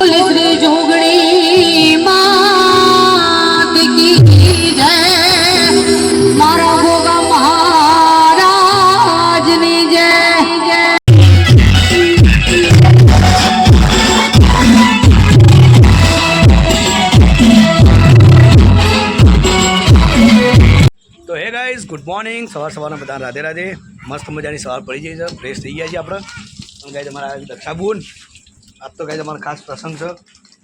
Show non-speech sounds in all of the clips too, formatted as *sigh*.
તો hey guys, good morning. સવાર સવારના બધા રાધે રાધે. મસ્ત મજાની સવાર પડી જાય છે. ફ્રેશ થઈ ગયા છે આપણે. ગાય તમારા દક્ષાબુન. આજ તો ગાઈઝ તમારો ખાસ પ્રસંગ છે.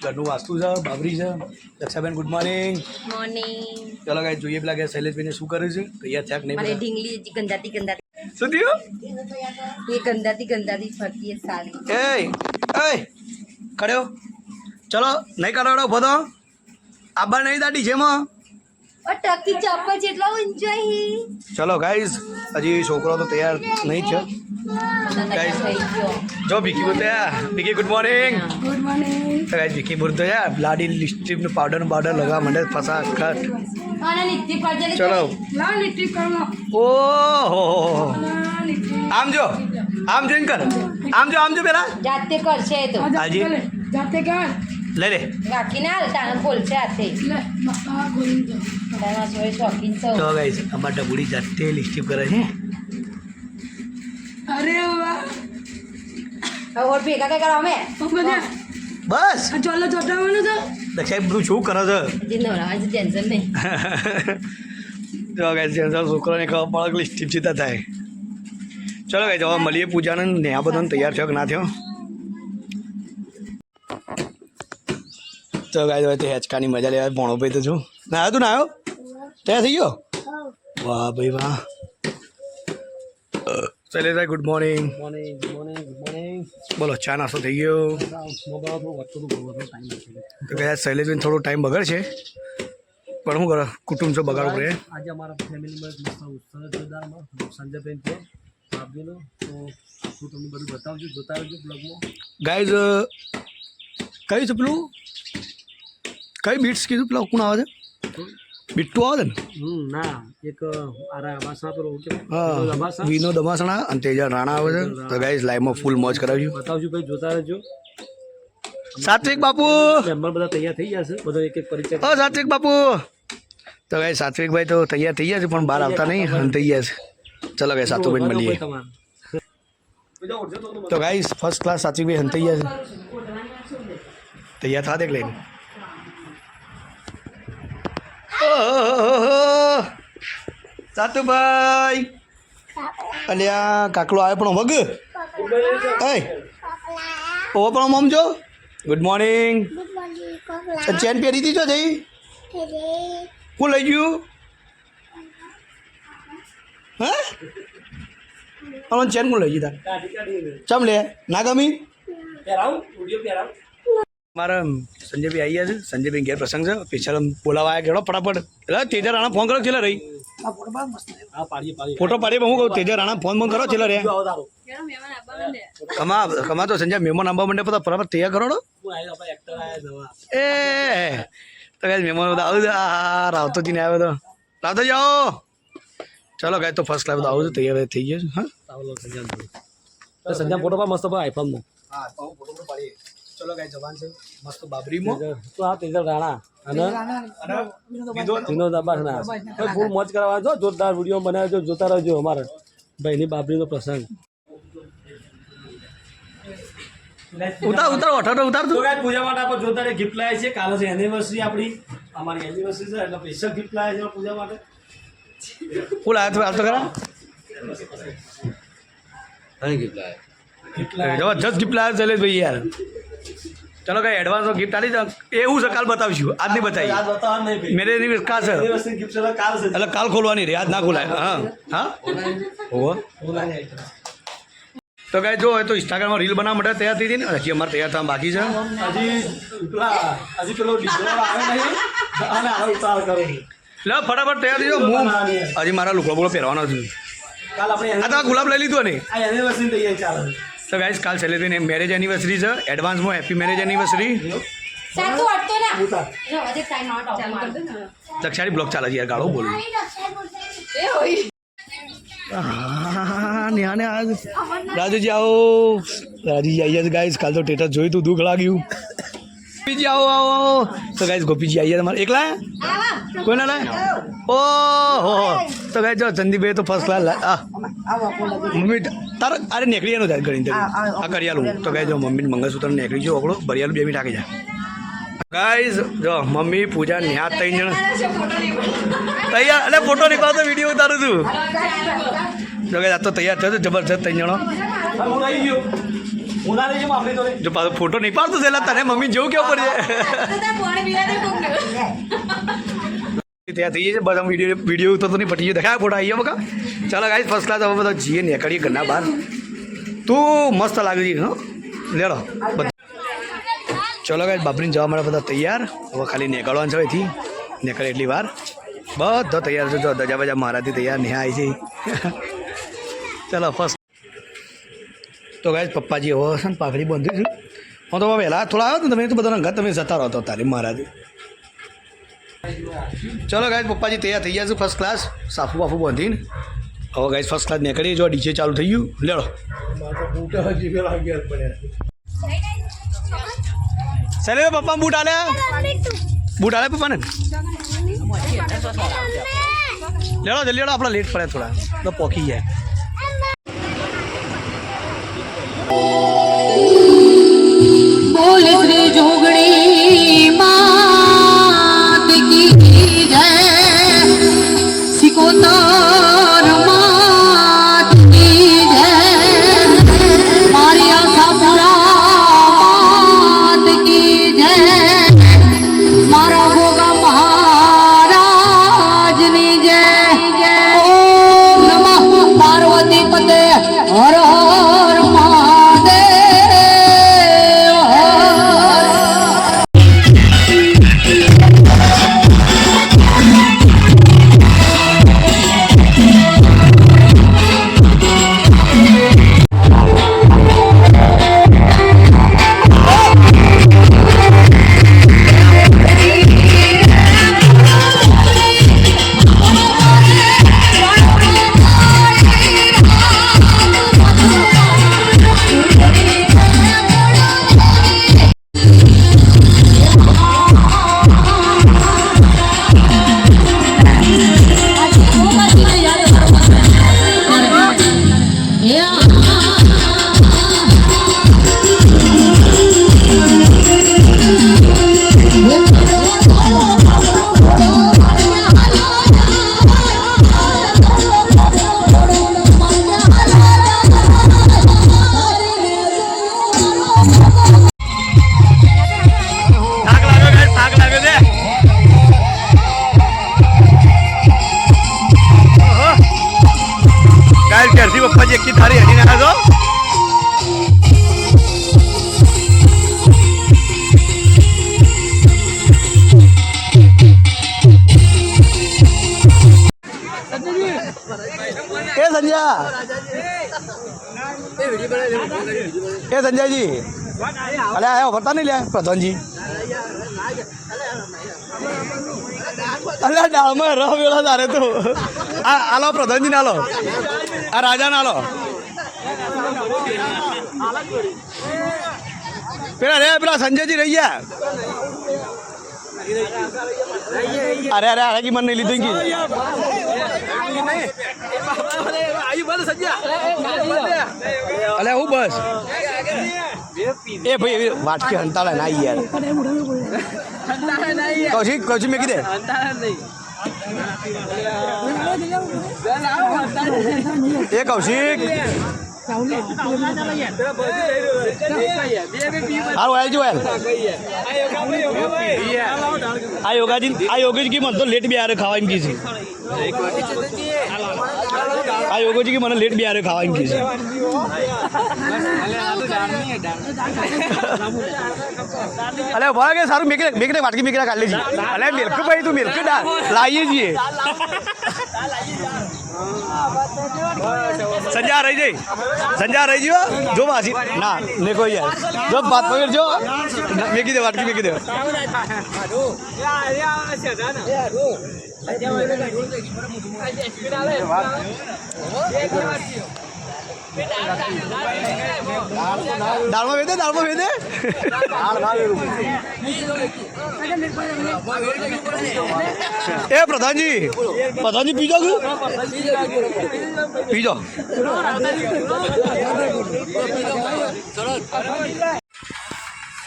ઘરનું વાસ્તુ છે બાબરી છે. દક્ષાબેન ગુડ મોર્નિંગ મોર્નિંગ ચલો ગાઈઝ જોઈએ પેલા કે શૈલેષભાઈને શું કર્યું છે? તૈયાર થયા નહીં મારે? ઢીંગલી ગંદાતી ગંદાતી. શું થયું? એ ગંદાતી ગંદાતી ફરતી એ સારી. એ એ કર્યો ચલો નહીં કરાવડો તો આબા નહીં જેટલો એન્જોય ચલો ગાઈઝ હજી છોકરો તો તૈયાર નહીં છે જો ભીખી બોલતો Bhiki Bhikhi good morning good morning તો ગાઈઝ ભીખી બોલતો યાર લિપસ્ટિક લિપસ્ટિકનું પાવડર પાવડર લગાવવા માંડે. ફસા કટ આના નીતિ પર જલે ચલો. ઓ હો ઓહો. આમ જો. આમ જોઈને કર આમ જો આમ જો પેલા. જાતે કરશે તો. હાજી. જાતે કર. લે લે. બાકી ના તાણે બોલશે હાથે. તો ગાઈસ અમાર ડબુડી જાતે લિપસ્ટિક કરે છે. અરે વાહ. હવે ઓર ભેગા કઈ કરવા અમે? બસ. ચાલો ચોલો ચોટાવાનું છે દક્ષાઈ બધું શું કરો છો? ટેન્શન નહીં. *laughs* જો ગાઈઝ જેન્સર છોકરાને ખબર પડે કે સીધા થાય. ચલો ગાય હવે મળીએ પૂજાને. ને આ બધાને તૈયાર થયો કે ના થયો? તો ગાઈઝ હવે તે હેચકાની મજા લેવા ભણો ભાઈ તો છું ના આવ્યો તું ના આવ્યો ત્યાં થઈ ગયો? વાહ ભાઈ વાહ. Shaileshbhai good morning morning morning good morning બોલો ચા નાસ્તો થઈ ગયો. તો ગયા શૈલેષભાઈ થોડો ટાઈમ બગડશે. પણ શું કરો કુટુંબ છો બગાડવું પડે. આજે અમારા ફેમિલીમાં એક મસ્ત ઉત્સવ છે દારમાં સંજયબેન છે ભાભીનો. તો હું તમને બધું બતાવજો જોતા રહેજો બ્લોગમાં ગાઈઝ કયું છે પેલું? કઈ બીટ્સ કીધું પેલા કોણ આવે છે? બિટ્ટુ આવે છે ને હમ ના એક આરા આવાસના પેલો કે હા આવાસના વિનોદ અમાસણા અને તેજા રાણા આવે છે તો ગાઈઝ લાઈવમાં ફૂલ મોજ કરાવ્યું બતાવજો ભાઈ જોતા રહેજો સાત્વિક બાપુ મેમ્બર બધા તૈયાર થઈ ગયા છે બધા એક એક પરિચય ઓ સાત્વિક બાપુ તો ગાઈ સાત્વિકભાઈ તો તૈયાર થઈ ગયા છે પણ બહાર આવતા નહીં અને થઈ ગયા છે ચલો ગાઈ સાતુબેન મળીએ તમારે તો ગાઈસ ફર્સ્ટ ક્લાસ સાત્વિકભાઈ હંતાઈ ગયા છે તૈયાર થા દેખ લઈને ઓહોહોહો. અલે અલ્યા કાકલો આવ્યો પણ વગ. એ ઓ પણ મમ જો. ગુડ મોર્નિંગ ચેન પહેરી દીધો જો જઈ કોણ લઈ ગયું? હે? અમને ચેન કોણ લઈ ગયું તા ચમ લે? ના ગમી? મારા સંજયભાઈ આવી ગયા છે. સંજયભાઈ ઘેર પ્રસંગ છે. સ્પેશિયલ બોલાવા આવ્યા કેડો ફટાફટ. એટલે તેજા રાણા ફોન કરો છેલ્લા રહી. ફોટો પાડીએ પણ હું કહું તેજા રાણા ફોન ફોન કરો છેલ્લા રે કમા કમા તો સંજય મહેમાન આંબા મંડે પતા બરાબર તૈયાર કરો એ તો કઈ મહેમાન બધા આવું આ રાવતો ને આવ્યો તો. રાવતો જાઓ ચલો ગાય તો ફર્સ્ટ ક્લાસ આવું છું તૈયાર થઈ ગયો છું હા. સંજાન ફોટો પણ મસ્ત ભાઈ આઈફોનનો હા ફોટો પાડીએ ચલો ગાઈ જવાન છે. મસ્ત બાબરીમાં. તો આ તેજલ રાણા. અને? વિનોદ અબ્બાસના ફૂલ મોજ કરાવવા જો જોરદાર વીડિયો બનાવજો જોતા રહેજો અમારે. ભાઈની બાબરીનો પ્રસંગ. ઉતાર ઉતાર અઠારો ઉતાર તો. ગાઈ પૂજા માટે આપણે જોતા રહે ગિફ્ટ લાવે છે. કાલે છે એનિવર્સરી આપણી. અમારી એનિવર્સરી છે એટલે સ્પેશિયલ ગિફ્ટ લાવે છે પૂજા માટે. ફૂલ આવ્યો તો? આવતો ખરા? ગિફ્ટ લાવે જબરજસ્ત ગિફ્ટ લાવ્યો શૈલેષભાઈ યાર. ચલો કઈ એડવાન્સ ગિફ્ટ આલી દો. એવું છે કાલ બતાવીશું આજ નહીં બતાવી મેરે એની કા છે? એટલે કાલ ખોલવાની રે આજ ના ખોલાય. હા. હા? ઓહો. તો કઈ જો તો ઇન્સ્ટાગ્રામમાં રીલ બનાવવા માટે તૈયાર થઈ હતી ને હજી અમારે તૈયાર થવા બાકી છે. હજી પેલા લે ફટાફટ તૈયાર થઈ જાઓ. હું હજી મારા લુકડો બોલો પહેરવાનો છું. કાલ આપણે આ તો ગુલાબ લઈ લીધો ને. આ એનિવર્સરી તૈયારી ચાલે તો ગાઈસ કાલ સેલેબ્રેટ મેરેજ એનિવર્સરી છે એડવાન્સમાં હેપી મેરેજ એનિવર્સરી સાચું અટતો ના ઉતાર રવા દે ટાઈમ આઉટ ચાલુ કર દે લક્ષારી બ્લોક ચાલે છે યાર ગાળો બોલું હા ન્યા ને આજ રાજુજી આવો રાજુજી આવી જશે ગાઈસ કાલ તો ટેટસ જોયું તું દુઃખ લાગ્યું ગોપીજી આવો આવો આવો તો ગાઈઝ ગોપીજી આવી ગયા તમારે એકલા કોઈ ના લાય ઓહો. તો કહે જો ચંદીભાઈ તો ફર્સ્ટ ક્લાસ લાય. આ. મમ્મી તાર અરે નેકડી એનું થાય ઘણી આ કરિયાલું તો કહે જો મમ્મી મંગળસૂત્ર નેકળી જો ઓગળો બરિયાલું બે મિનિટ આગળ જાય ગાઈઝ જો મમ્મી પૂજા ન્યા ત્રણ જણ. તૈયાર એટલે ફોટો નીકળતો વીડિયો ઉતારું છું. જો કે આ તો તૈયાર થયો જબરજસ્ત ત્રણ જણો. જો પાછો ફોટો નહીં પાડતો છે તને મમ્મી જેવું કેવું પડે ત્યાં થઈ જાય બધા વીડિયો વીડિયો ઉતરતો નહીં પટી દેખાય ફોટો આવી બકા. ચાલો ગાઈસ ફર્સ્ટ ક્લાસ હવે બધા જીએ નીકળીએ ઘરના બહાર. તું મસ્ત લાગે છે, હો. લેડો ચલો ગાઈસ બાપરીને જવા માટે બધા તૈયાર. હવે ખાલી નીકળવાનું છે અહીંથી. નીકળે એટલી વાર. બધા તૈયાર છે, જો દજા બજા મારાથી તૈયાર નહીં આવી છે. *laughs* ચલો ફર્સ્ટ તો ગાઈસ પપ્પાજી હવે છે ને પાઘડી બાંધી છું. હું તો વહેલા થોડા આવ્યો ને તમે તો બધા ઘર, તમે જતા રહો તો તારી મહારાજ ચલો ગાઈઝ પપ્પાજી તૈયાર થઈ ગયા ફર્સ્ટ ક્લાસ સાફુ બાફુ બાંધીને. હવે ગાઈઝ ફર્સ્ટ ક્લાસ નીકળી જો ડીજે ચાલુ થઈ ગયું, લેડો. ચાલે પપ્પા, બૂટ આલે? બૂટ આલે પપ્પાને? લેડો, જલ્દી લેડો, આપણા લેટ પડે થોડા. તો પોકી જાય. બોલ શ્રી જોગણી એ સંજયજી? અરે આયો ફરતા નહીં લે પ્રધાનજી. અલ્યા ડાળમાં રહ વેળા તારે તો. આ, આલો પ્રધાનજી નાલો આ રાજા નાલો પેલા રે, પેલા સંજયજી રહી ગયા. અરે અરે કી મને નહીં લીધું કી અલે હું બસ. એ ભાઈ વાટકી હંતાળે ના યાર. કૌશિક કૌશિક મેં કીધે. એ કૌશિક આ યોગાજી આ યોગેશ કી મને તો લેટ બી આરે ખાવા એમ કીધી આ યોગોજી કે મને લેટ બી ખાવાની કીધું અલે ભરા કે સારું મેકે મેકે વાટકી મેકે કાઢ લેજી. અલે મિલ્ક ભાઈ તું મિલ્ક ડા. લાઈએ જીએ સંજા રહી જઈ. સંજા રહી જયો જો માસી. ના ને કોઈ યાર. જો વાત પકડ જો. મેકી દે, વાટકી મેકી દે. વેદે દાળમાં વેદે? એ પ્રધાનજી પ્રધાનજી પીજો કયું પીજો.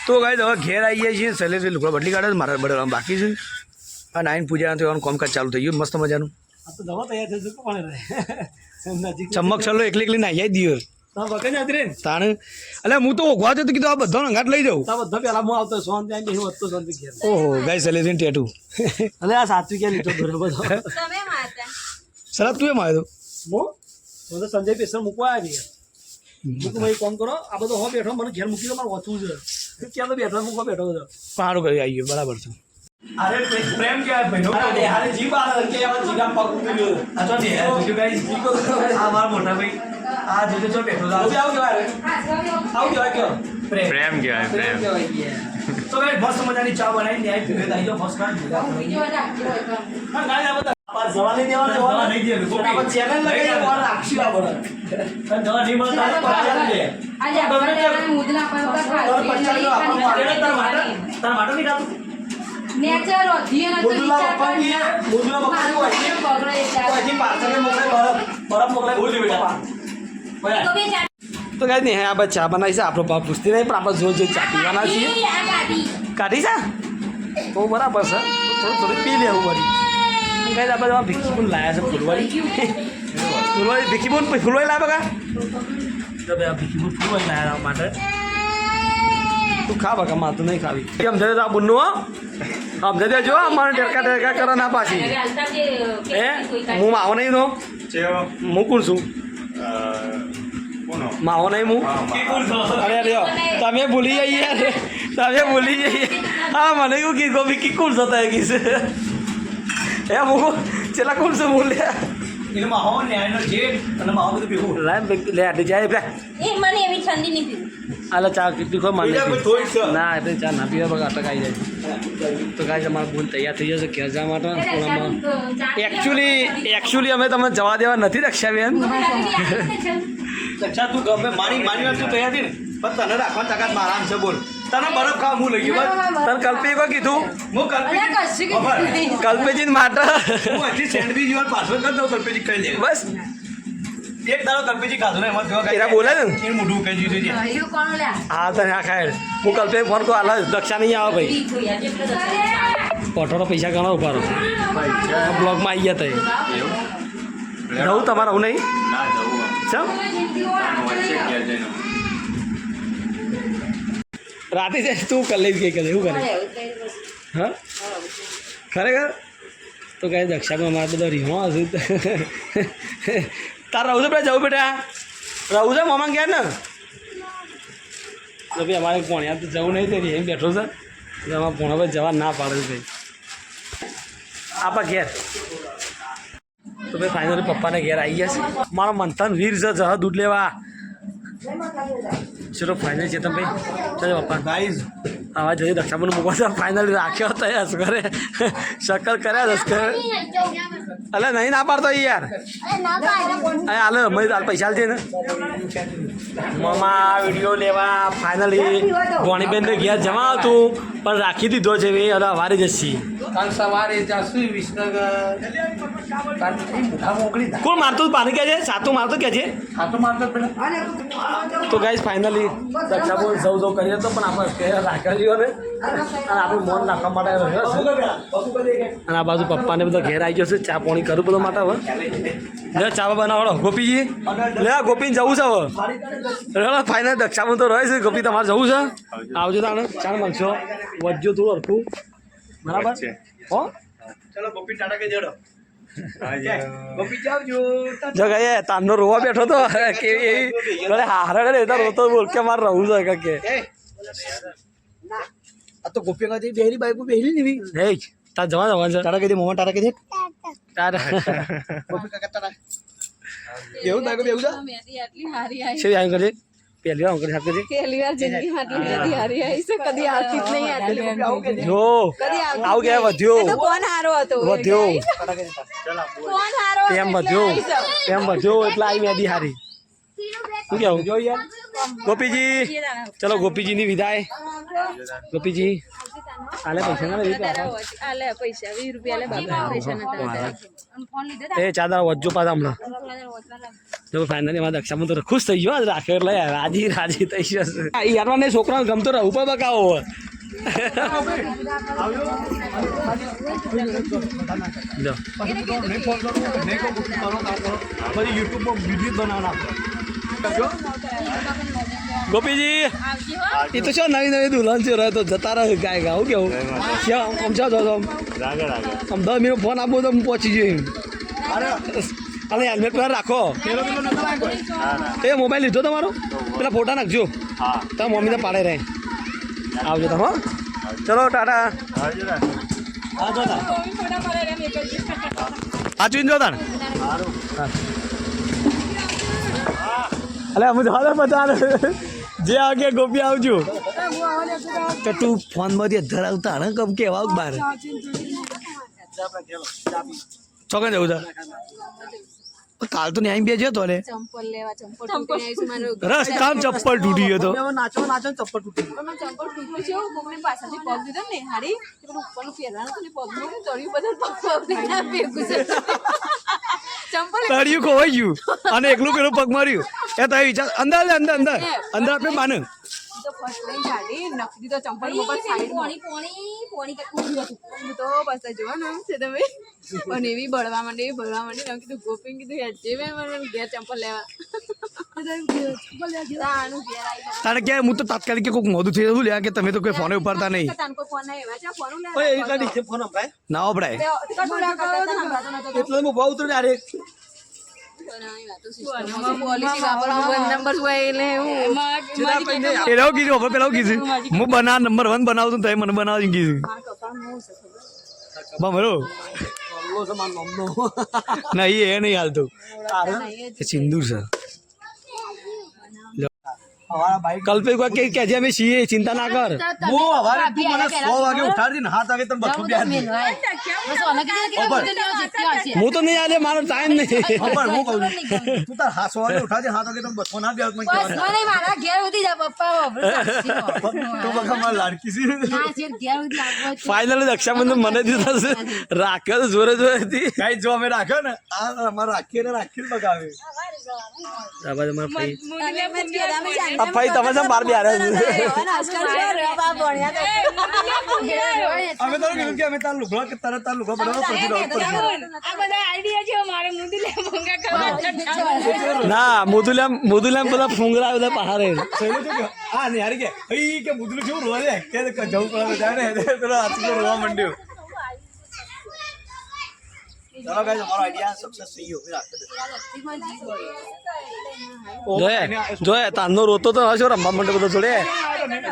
તો ગાય હવે ઘેર આવી જાય છીએ સહેલેથી લુકડા બદલી કાઢે છે, મારા બદલવાનું બાકી છે. આ નાઈન પૂજા થવાનું કામકાજ ચાલુ થઈ ગયું. મસ્ત મજાનું. આ દવા તૈયાર થઈ નજીક ચમક છલ્લો એકલી એકલી નાહી જાય દિયો. તાણે. એટલે હું તો ઓઘવા જતો કીધું આ બધાનો અંગાટ લઈ જાઉં. તા બધા પેલા હું આવતો શાંતિ આવીને હું વધતો ઘેર ઓહો ગાય સહેલેથી ટેટુ. અને આ સાચું ક્યાં લીધો બધો સરસ તું એમ આવ્યો? હું? તો સંજય પેશર મૂકવા આવ્યા હું તો ભાઈ કામ કરો આ બધો હો બેઠો મને ઘેર મૂકી દો મારે વાંચવું છે. ક્યાં તો બેઠો મૂકવા બેઠો હતો સારું કરી આવી ગયું બરાબર છે. અરે પ્રેમ કે ભાઈનો અરે હારે જીવ આ કે આ જીગા પગ ઉતર્યો આ તો ને જો ગાઈસ જીગો આ મારા મોટા ભાઈ. આ જોજો જો બેઠો આવ. આવ કેવાય? આવ કેવાય કયો? પ્રેમ. પ્રેમ પ્રેમ. તો ભાઈ મસ્ત મજાની ચા બનાવીને ન્યાય પીવે તો આઈ ફર્સ્ટ ક્લાસ હા ગાય આ બધા આ જવા નહીં દેવાના જવા નહીં. દેવાનું ગોપી ચેનલ લગાવી વાર રાખશું આ બધા. જવા નહીં મળતા પાછા દે. આજે આપણે મુદલા પર તાર પચાસ નો તાર માટે તાર માટે નહીં ખાતું નેચર ઓધી અને તો મુદલા વિચાર પપ્પા ની મુદલા પપ્પા ની હોય છે બગડે એટલે પાછળ મોકલે બરફ બરફ મોકલે ભૂલી બેટા. તો બે તો ગાય નહીં આપણે ચા બનાવી છે આપણો બાપ પૂછતી નહીં પણ આપણે જો જોર ચા પીવાના છીએ. કાઢી છે? તો બરાબર છે. થોડું થોડું પી લેવું પડી કઈ આપણે ભીખી પણ લાયા છે ફૂલવાળી. ફૂલવાળી ભીખી બોન ફૂલવાળી લાવે કા ભીખી પણ ફૂલવાળી લાયા માટે. તું ખા બકા માર તો નહીં ખાવી. કેમ છે આ બુન્નું હો. સમજે દેજો અમારે ટેરકા ટેરકા કરો ના પાછી. એ હું? માવો નહીં નો હું. કોણ છું? માવો નહીં હું? અરે અરે તમે ભૂલી જઈએ તમે ભૂલી જઈએ. હા મને એવું કીધું કી કોણ થતા એ કીધું. એ હું ચેલા કોણ છે બોલ્યા એટલે માહો ન્યાયનો જે અને માહો બધું ભેગું. લે લે આટલી જાય બે એ મને એવી ઠંડી નહીં પીવું. આલે ચા કેટલી ખોય છે. ના એટલે ચા ના પીવા બગા અટકાઈ જાય. તો કાંઈ તમારા ભૂલ તૈયાર થઈ જશે ઘેર જવા માટે પૂનામાં એકચ્યુઅલી એકચ્યુઅલી અમે તમને જવા દેવા નથી રક્ષા બેન. અચ્છા તું ગમે મારી મારી વાત તું તૈયાર ને પણ તને રાખવાની તાકાત મારા છે બોલ. તને બરફ ખાવા હું લઈ ગયો બસ. તને કલ્પી કો કીધું? હું કલ્પી કલ્પેજી માટે. હું હજી સેન્ડવીચ પાછળ કરી દઉં કલ્પેજી ખાઈ લે. બસ. એક દાડો કલ્પેજી ખાધું ને એમાં કેવા કાંઈ એરા બોલે ને? એ મોઢું કહી દીધું છે. એવું કોણ લ્યા હા તને આ ખાય. હું કલ્પે ફોન કહું હાલ દક્ષા નહીં આવે ભાઈ. ઈ કોઈ આજે પેલો પટોળો પૈસા ઘણા ઊભા રહો બ્લોગમાં આવી ગયા તઈ રહું તમારે હું નહીં? ના જવું ચમ. વચ્ચે ઘેર જઈને રાતે જાય તું કરી લઈશ કઈ કરે એવું કરે? હા? ખરેખર? તો કઈ દક્ષામાં મારે બધો રીહો હશે. તાર છે પેલા જવું બેટા છે મામા ગયા ને. તો ભાઈ અમારે પોણિયા તો જવું નહીં તે એમ બેઠો છે. એટલે અમારે પોણા પર જવા ના પાડે ભાઈ. આપા ઘેર. તો ભાઈ ફાઇનલી પપ્પાને ઘેર આવી ગયા છે. મારો મંથન વીર છે, જહ દૂધ લેવા. ચલો ફાઇનલ તમે ભાઈ. ચાલો પપ્પા. ગાઈઝ આવા જોઈએ દક્ષાપણ મૂકવા છે ફાઇનલ રાખ્યો હતો હસ કરે. શક્કર કર્યા દસ કરે અલે નહીં ના પાડતો યાર. અરે હાલો મને હાલ પૈસા છે ને. મમા વીડિયો લેવા ફાઇનલી ગોણીબેન ને ઘેર જમા હતું પણ રાખી દીધો છે એ હવે વારે જશી કાલ સવારે જશું વિસનગર. કોણ મારતું? પાણી કહે છે? સાતું મારતું કે છે? સાતું મારતો પેલા. તો ગાઈઝ ફાઇનલી દક્ષાપણ સૌ સૌ કરીએ તો પણ આપણે ઘેર રાખેલીઓ ને. અને આપણું મોન નાખવા માટે રહ્યો છે અને આ બાજુ પપ્પાને બધા ઘેર આવી ગયો છે ચા પાણી કરું બધું માટે હવે. લે ચા બનાવડો ગોપીજી લે ગોપીને જવું છે હવે. રે ફાઇનલ દક્ષામાં તો રહે છે. ગોપી તમારે જવું છે? આવજો તાણે. ચાલ મળશો. વધજો થોડું અડખું બરાબર. હો? ચલો ગોપી ટાટા કે જડો જો. ગયે તામનો રોવા બેઠો તો. કેવી એવી? હારે રોતો બોલ. કે મારે રહું છે કે આ તો ગોપી કાંઈ બેહરી બાઈક બેહરી નહીં હે તાર જવા જવાનું છે તારા કીધી મોમાં તારા કીધી તારે. ગોપી કાકા એવું બાઈક બેહું છે આટલી હારી આવી. કરજે પહેલી વાર હાથ કરજે પહેલી વાર જિંદગીમાં આટલી મેદી હારી આવી છે. કદી આવતી જ નહીં આટલી જો કદી આવ ગયા વધ્યો. તો કોણ હારો હતો વધ્યો. કોણ હારો એમ વધ્યો. એમ વધ્યો એટલે આવી મેદી હારી. શું કેવું ગોપીજી ચલો ગોપીજીની વિદાય. ગોપીજી આલે પૈસા ના લીધા? આલે પૈસા 20 રૂપિયા લે બાબા પૈસા નતા ફોન એ ચાદા વજ્જો પાછા હમણાં. તો ફાઇનલી મારા દક્ષામાં તો ખુશ થઈ ગયો આજ રાખે એટલે રાજી રાજી થઈ જશે. યારવાને છોકરાને ગમતો રહે ઉપર બકાવો લો પછી યુટ્યુબમાં વીડિયો બનાવવાના. ગોપીજી. એ તો શું નવી નવી દુલ્હન છે રહે તો જતા રહે ગાય ગાવ કેવું? ક્યાં? આમ છો છો આમ. આમ દસ મિનિટ ફોન આપો તો હું પહોંચી જઈ અને હેલ્મેટ પહેર રાખો. એ મોબાઈલ લીધો તમારો? પેલા ફોટા નાખજો. તમે મમ્મીને પાડે રહે. આવજો તમે હો. ચલો ટાટા. સાચવીને જો તાણ? અલે હું તો બધાને. જે આગે ગોપી આવજો. તો તું ફોનમાંથી ધરાવતા ને કમ કેવા બાર. ચોકન જવું છે. કાલ તો ન્યાય બે જતો લે ચંપલ લેવા ચંપલ તૂટીને આવીશું ચપ્પલ તૂટી ગયો તો. નાચો નાચો ચપ્પલ તૂટી પણ ચંપલ તૂટ્યું છે કોકની પાછળથી પગ દીધો ને હારી પેલું ઉપરનું પહેરવાનું હતું ને પગનું તળિયું બધા પગ પગ ના ભેગું છે. ચંપલ તળિયું ખોવાઈ ગયું અને એકલું પેલું પગ માર્યું. એ તો વિચાર અંદર અંદર અંદર. અંદર આપણે માને. તો ફર્સ્ટ લઈને ગાડી નખી દીધો ચંપલ ઉપર સાઈડ પોણી પોણી પોણી હું તો બસ જોવા ને છે તમે. અને એવી બળવા માંડી બળવા માંડી મેં કીધું ગોપી કીધું યાર જે મેં મને ઘેર ચંપલ લેવા. તાનું ઘેર આવી તારે કે હું તો તાત્કાલિક કે કોઈક મોડું થઈ જતું લ્યા કે તમે તો કોઈ ફોન ઉપાડતા નહીં. ના વપરાય એટલે ઉતરે અરે પોલિસી વાપરવા નંબર હોય એટલે હું પેલા કીધું હવે પેલા કીધું હું બના નંબર વન બનાવતું તો મને બનાવજો કીધું બમરો નહીં એ નહીં હાલતું સિંદૂર છે અમારા બાઈક કલ્પે કોઈ કે જે અમે છીએ ચિંતા ના કર હું હવારે તું મને સો વાગે ઉઠાડી ને હાથ વાગે તને બસો બે હું તો નહીં આલે મારો ટાઈમ નહીં ખબર હું કહું. તું તાર હાથ સો વાગે ઉઠાડી હાથ વાગે તને બસો ના બે મને બસ મને મારા ઘેર ઉધી જા પપ્પા. તું બકા મારી લાડકી છે ના છે ઘેર ઉધી. ફાઇનલ રક્ષાબંધન મને દીધા છે રાખે તો જોરે જોરે હતી કઈ જો અમે રાખે ને આ અમારે રાખીએ ને રાખીને બગાવે આ બાજુ મારા ભાઈ આ ભાઈ તમે સમ બાર બી છે. અમે તો કીધું કે અમે તાર લુગડો કે તારા તાર લુગડો બનાવો પછી દોડ પડશે ના મુદુલે મુદુલે બધા ફુંગરા બધા પહાડે પહેલું હા ને યાર કે કે મુદલું કેવું રોવા દે કે કે જવું પડે જાય ને પેલો હાથી રોવા માંડ્યો. ચલો ગાઈસ અમારો આઈડિયા સક્સેસ થઈ ગયો જોયે જોયે તારનો રોતો તો હશો રમવા માટે બધો જોડે.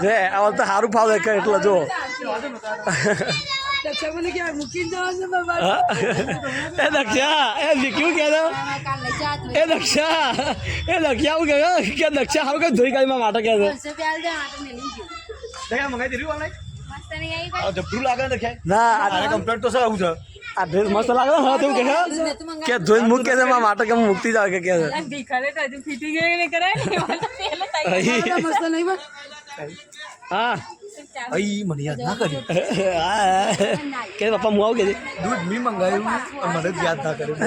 જોયે આ તો સારું ફાવે કે એટલે જો એ દક્ષા એ વિક્યું કે જા એ દક્ષા એ દક્ષા આવું કે કે દક્ષા હારું કે ધોઈ કાઢી માટે કે મંગાઈ દીધું જબરું લાગે ના આ કમ્પ્લેટ તો સર આવું છે. આ ડ્રેસ મસ્ત લાગે હા તું કે છે? કે ધોઈ મૂક કે મારા માટે કે મુક્તિ જાવ કે કે છે. અહીં. મસ્ત નહીં બસ. હા. અઈ મને યાદ ના કર્યું હા. કે પપ્પા હું આવું કે દૂધ મી મંગાવ્યું મને જ યાદ ના કર્યું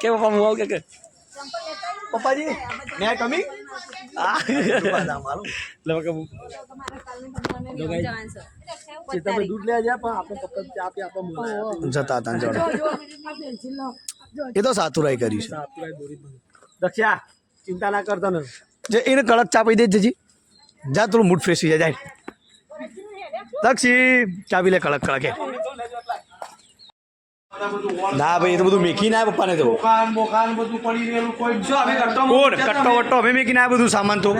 કે પપ્પા હું આવું કે કે? પપ્પાજી મેં કમી જતા હતા જોડે. એ તો સાતુરાઈ કરી છે. દક્ષા ચિંતા ના કરતો ને જે એને કડક ચા પી દે જજી. જા થોડું મૂડ ફ્રેશ થઈ જાય જાય. દક્ષી ચાવી લે કડક કડક. ના ભાઈ એ તો બધું મેકી ના પપ્પાને તો. દુકાન બોકાન બધું પડી રહેલું કોઈ શું અમે કરતો કોણ? કટ્ટો વટ્ટો અમે મેકી ના બધું સામાન તો.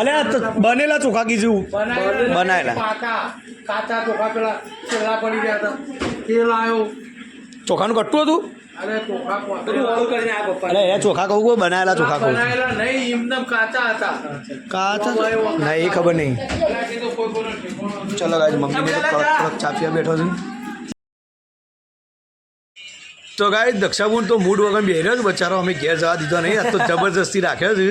અલે બનેલા ચોખા કીધું. બનાયેલા. કાચા ચોખા પેલા છેલ્લા પડી ગયા હતા. તેલ આવ્યો ચોખાનું કટ્ટું હતું? અરે ચોખા બધું ઓળું કરીને આ પપ્પા અરે એ ચોખા કહું બનાયેલા ચોખા કહું નહીં કાચા હતા. કાચા ના એ ખબર નહીં. ચલો ગાજ કડક કડક બેઠો છું. તો ગાય દક્ષાબુન તો મૂડ વગર બેહ્યો જ બચારો અમે ઘેર જવા દીધો નહીં. આ તો જબરજસ્તી રાખ્યો છે.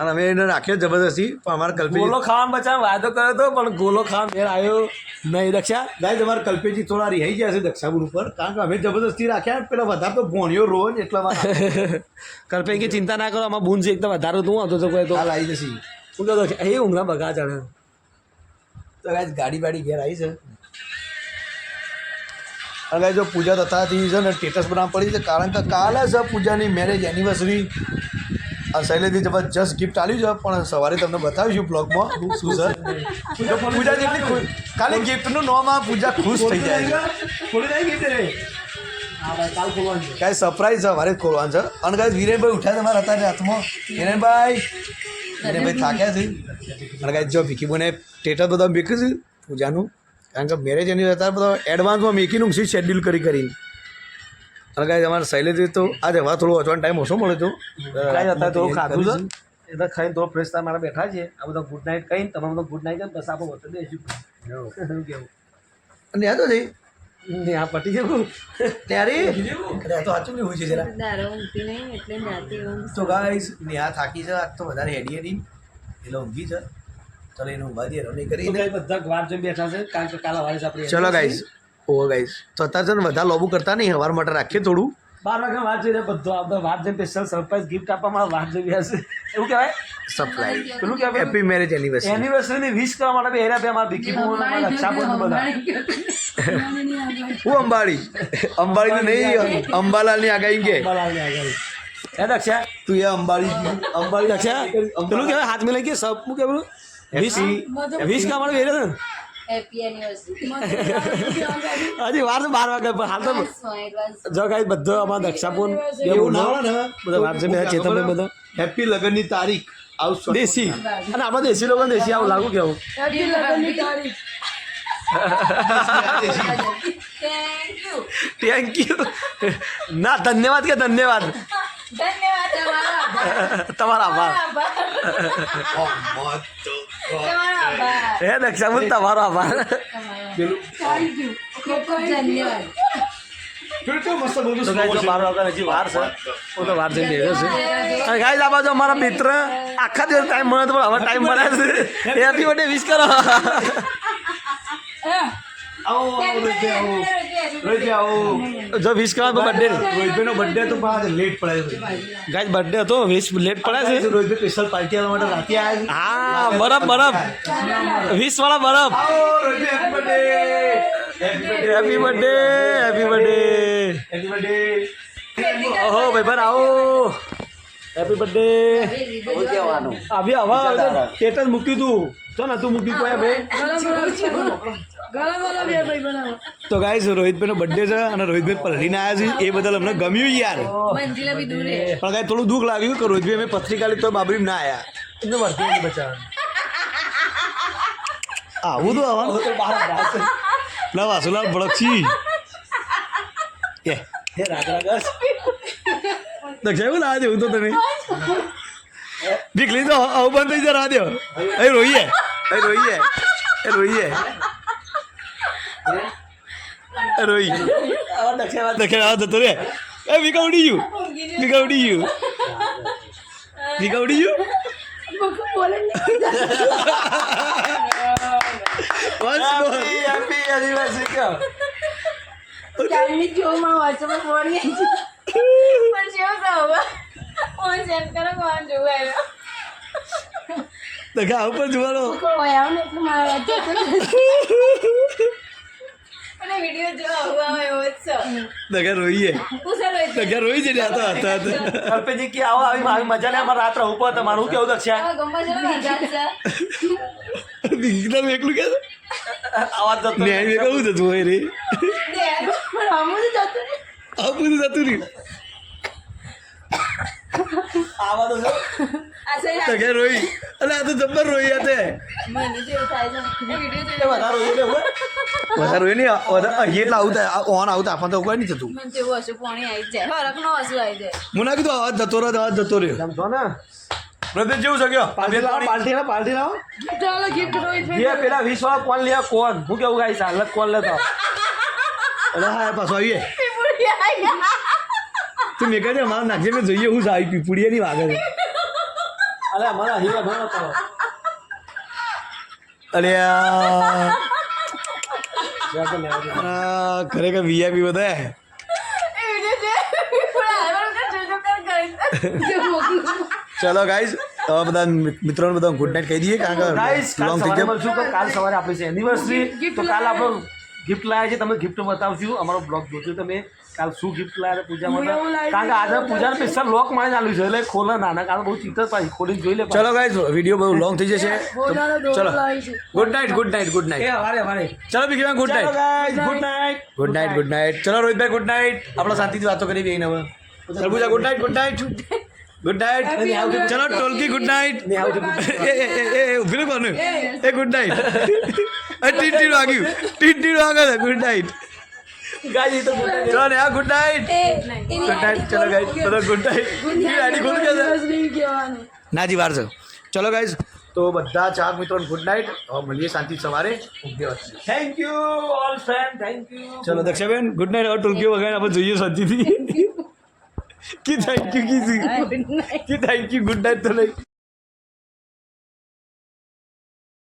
અને અમે એને રાખ્યો જબરજસ્તી. પણ અમારે કલ્પેજી ગોલો ખાવાનું બચાવ વાયદો કર્યો હતો પણ ગોલો ખાવા મેળ આવ્યો નહીં દક્ષા. ગાય તમારે કલ્પેજી થોડા રિહાઈ ગયા છે દક્ષાબુન ઉપર. કારણ કે અમે જબરજસ્તી રાખ્યા. પેલા વધારે તો ભોણ્યો રોજ એટલા માટે. *laughs* કલ્પે કે ચિંતા ના કરો આમાં બુન છે એકદમ વધારે તું હતો તો કોઈ તો હાલ આવી જશે. દક્ષા એ ઊંઘના બગા ચડે તો ગાડી બાડી ઘેર આવી છે. અને ગાય જો પૂજા થતાથી છે ને સ્ટેટસ બનાવવા પડી છે કારણ કે કાલે છે પૂજાની મેરેજ એનિવર્સરી આ શૈલેથી જબરજસ્ત ગિફ્ટ આવ્યું છે પણ સવારે તમને બતાવીશું બ્લોગમાં શું છે? પૂજા જેટલી ખાલી ગિફ્ટનું નામ આ પૂજા ખુશ થઈ જાય. કાંઈ સરપ્રાઈઝ છે મારે ખોલવાનું છે. અને કાંઈ વિરેનભાઈ ઉઠ્યા તમારા હતા હાથમાં. વિરેનભાઈ વિરેનભાઈ થાક્યા છે. અને કાંઈ જો ભીખી બોને ટેટર બધા મેક્યું છે પૂજાનું. કારણ કે મેરેજ એની અત્યારે બધા એડવાન્સમાં મેકીનું છે શેડ્યુલ કરી કરીને. અને કાંઈ અમારે શૈલેજી તો આજે હવા થોડું વાંચવાનો ટાઈમ ઓછો મળે તો. કાંઈ અત્યારે થોડું ખાધું છે? એટલે ખાઈને થોડો ફ્રેશ થાય મારા બેઠા છે આ બધા ગુડ નાઇટ કહીને તમે બધા ગુડ નાઇટ બસ આપણે વચ્ચે બેસીશું કેવું? અને યાદ હતી ને આ પટી જવું ત્યારે તો સાચું હોય છે જરા. તો ગાઈસ નેહા થાકી છે આજ તો વધારે હેડી હતી એટલે ઊંઘી છે. ચલો એને ઊંઘવા દઈએ રમી તો કરીને. કાંઈ બધા વાર જોઈને બેઠા છે કારણ કે કાલે વારે આપણે ચલો ગાઈસ ઓવર ગાઈસ તો અત્યારે છે ને વધારે લોબુ કરતા નહીં હવાર માટે રાખીએ થોડું. બાર વાગે વાત જઈને બધો આપણે વાત જઈને સ્પેશિયલ સરપ્રાઈઝ ગિફ્ટ આપવા માટે વાત જોઈ હશે એવું કહેવાય? સપ્લાય પેલું કહેવાય હેપી મેરેજ એનિવર્સરી એનિવર્સરીની વિશ કરવા માટે બે હેરા બે અમારા ભીખી બહુ રક્ષાબંધન બધા. હું અંબાડી અંબાડી નહીં અંબાલાલની આગાહી કે? અંબાલાલની આગળ. એ દક્ષા? તું એ અંબાડી અંબાડી દક્ષા પેલું કહેવાય હાથ મિલાઈ કે સબ શું કહેવાય વીસ વીસ છે ને હજી વાર તો બાર વાગે પણ હાલ તો જો કઈ બધો અમારા દક્ષાપુર એવું ના હોય ને બધા વાર છે બે ચેતનભાઈ બધા. હેપી લગનની તારીખ. આવશે દેશી. અને આપણે દેશી લોકો દેશી આવું લાગુ કેવું? હેપી લગનની *laughs* તારીખ. થેન્ક યુ ના ધન્યવાદ કે ધન્યવાદ? ધન્યવાદ. તમારા આભાર. હે દક્ષાપુર તમારો આભાર. અમારા મિત્ર આખા દિવસ ટાઈમ મળે તો પણ હવે ટાઈમ મળે છે હેપી બર્થડે વિશ કરો. આવો રોહિતભાઈ આવો જો વીસ કરવા બર્થડે રોહિતભાઈનો બર્થડે તો પણ લેટ પડાય છે. ગાય બર્થડે હતો વીસ લેટ પડાય છે. રોહિતભાઈ સ્પેશિયલ પાર્ટી આવવા માટે રાતે આવ્યા હા બરફ બરફ. વીસ વાળા બરફ. Happy birthday happy birthday happy birthday happy birthday ઓહો ભાઈ આવો. હેપી બર્થડે આવી હવા સ્ટેટસ મૂક્યું તું. તો તું મૂક્યું કોઈ ભાઈ તો ગાઈસ રોહિતભાઈનો બર્થડે છે અને રોહિતભાઈ પલડીને આવ્યા છે. એ બદલ અમને ગમ્યું યાર. મંજિલા બી દૂર હે પણ કાંઈ થોડું દુઃખ લાગ્યું કે રોહિતભાઈ અમે પત્રિકા લીધી તો બાબરી ના આવ્યા એમને વર્તી બચાવ. આવું તો આવવાનું ના વાસુલાલ ભડકશી. કે હે રાગ રાગ દક્ષા એવું લાવે એવું તો તમે *laughs* દીકલી તો આવું બંધ થઈ જરા દો. એ રોઈએ. એ રોઈએ. એ રોઈએ. એ રોઈ. આવા દક્ષિણ આવો જતો રે એ વીકા ઉડી ગયું. વીકા ઉડી ગયું. વીકા ઉડી ગયું? બોલે બસ. બોલ. હેપી એનિવર્સરી કહો ચાંદની જો માં વોટ્સઅપ ફોડી પણ જેવું તો હવે હું સેન્ડ કરો કોણ જોવે દક્ષા આવું પણ જોવાનો કોઈ આવ ને એટલે મારા અને વીડિયો જો આવું આવે એવો જ છે દક્ષા રોઈએ હું સર દક્ષા રોઈ છે ને હતા હતા કે આવો આવી મારી મજા ને અમારે રાત્રે ઉપર તમારું કેવું દક્ષા એકલું કે આવાજ જતો ને હોય રે જતું આ બધું નહીં આવા તો જો. આ છે દક્ષા રોઈ. અલે આ તો જબ્બર રોઈ આ તે. મને જે થાય છે. વિડિયો જોઈને વધારે રોઈ એટલે વધારે રોઈ નહીં વધારે એટલે આવું થાય ઓન આવું થાય તો કોઈ નહીં થતું મને તેવું હશે પાણી આવી જાય. હરક નો હસુ આવી જાય. મને કીધું અવાજ જતો રહ્યો અવાજ જતો રહ્યો. તમ જો ને? પ્રદેશ જેવું છે કે? પાર્ટી લાવો પાર્ટી લાવો પાર્ટી લાવો. ચાલો ગિફ્ટ રોહિત એ પેલા 20 વાળા કોણ લે કોણ? હું કેવું ગાઈશ હાલત કોણ લેતો? અરે હા પાછો આવીએ. તું મેં કહે મારા નાખજે મેં જોઈએ હું સારી પીપુડીએ વાગે છે. અરે અમારા હીરા ઘણો તો અરે આ આ ખરેખર વીઆઈપી બધા? છે. ચલો ગાઈઝ હવે બધા મિત્રોને બધા ગુડ નાઇટ કહી દઈએ કારણ કે કાલ લોંગ થઈ જાય કાલ સવારે આપણી છે એનિવર્સરી તો કાલ આપણો ગિફ્ટ લાવ્યા છે તમે ગિફ્ટ બતાવશું. અમારો બ્લોગ જોજો તમે. કાલ શું ગિફ્ટ લાવે પૂજા માટે કારણ કે આજે પૂજા સ્પેશિયલ લોક મારી ચાલુ છે એટલે ખોલે નાના કારણ બહુ ચિંતા પાછી ખોલીને જોઈ લે ચલો ગાઈસ વીડિયો બહુ લોંગ થઈ જશે. ચલો. Good night good night good night ચલો બીજી ગુડ ચાલો night guys good night good night good night ચલો રોહિતભાઈ ગુડ નાઇટ આપણે શાંતિથી વાતો કરી બેન હવે સરબુજા good night good night good night ચલો ટોલકી ગુડ નાઇટ એ એ એ એ ઊભી કોનું એ ગુડ નાઇટ ટીન વાગ્યું ટીન ટીન વાગે ગુડ નાઇટ ચલો ને હા ગુડ નાઇટ. ગુડ નાઈટ ચલો ગાઈસ ચલો ગુડ નાઇટ. ગાડી ખોલી ગયા નાજી વાર છે ચલો ગાઈસ તો બધા ચાર મિત્રો ગુડ નાઇટ. હવે મળીએ શાંતિ સવારે. Thank you all friend thank you ચલો દક્ષાબેન ગુડ નાઇટ હવે ટોલકીઓ વગાડીને આપણે જોઈએ શાંતિથી. કે થેન્ક યુ કીધી કે થેન્ક યુ ગુડ નાઇટ તો નહીં.